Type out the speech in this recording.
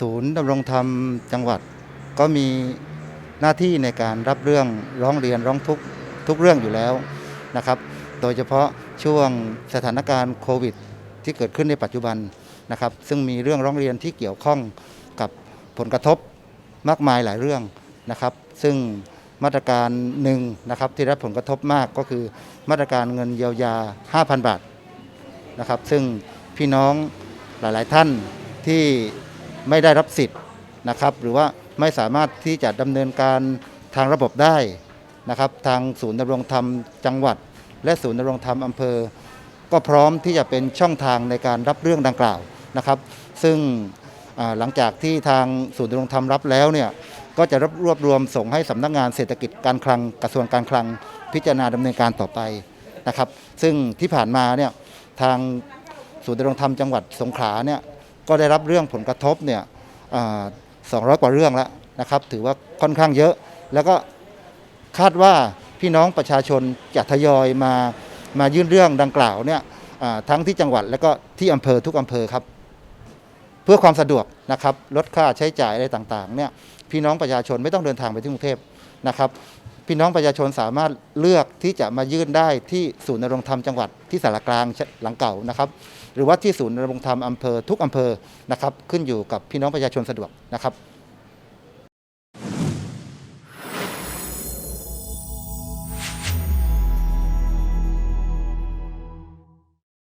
ศูนย์ดำรงธรรมจังหวัด ก็มีหน้าที่ในการรับเรื่องร้องเรียนร้องทุกข์ทุกเรื่องอยู่แล้วนะครับ โดยเฉพาะช่วงสถานการณ์โควิด ที่เกิดขึ้นในปัจจุบันนะครับ ซึ่งมีเรื่องร้องเรียนที่เกี่ยวข้องกับผลกระทบมากมายหลายเรื่องนะครับ ซึ่งมาตรการหนึ่งนะครับที่รับผลกระทบมากก็คือมาตรการเงินเยียวยา 5,000 บาทนะครับ ซึ่งพี่น้องหลาย ๆ ท่านที่ ไม่ได้รับสิทธิ์นะครับ หรือว่าไม่สามารถที่จะดำเนินการทางระบบได้นะครับ ทางศูนย์ดำรงธรรมจังหวัด และศูนย์ดำรงธรรมอำเภอ ก็พร้อมที่จะเป็นช่องทางในการรับเรื่องดังกล่าวนะครับ ซึ่งหลังจากที่ทางศูนย์ดำรงธรรมรับแล้วเนี่ยก็จะรวบรวบรวมส่งให้สำนักงานเศรษฐกิจการคลังกระทรวงการคลังพิจารณาดำเนินการต่อไปนะครับ ซึ่งที่ผ่านมาเนี่ยทางศูนย์ดำรงธรรมจังหวัดสงขลาเนี่ย ก็ได้รับเรื่องผลกระทบเนี่ยสองร้อยกว่าเรื่องแล้วนะครับ ถือว่าค่อนข้างเยอะ แล้วก็คาดว่าพี่น้องประชาชนจะทยอยมามายื่นเรื่องดังกล่าวเนี่ยทั้งที่จังหวัดและก็ที่อำเภอทุกอำเภอครับ เพื่อความสะดวกนะครับลดค่าใช้จ่ายอะไรต่างๆเนี่ยพี่น้องประชาชนไม่ต้องเดินทางไปที่กรุงเทพนะครับ พี่น้องประชาชนสามารถเลือกที่จะมายื่นได้ที่ศูนย์นรงธรรมจังหวัดที่สารกลางหลังเก่านะครับ หรือว่าที่ศูนย์นรงธรรมอำเภอทุกอำเภอนะครับ ขึ้นอยู่กับพี่น้องประชาชนสะดวกนะครับ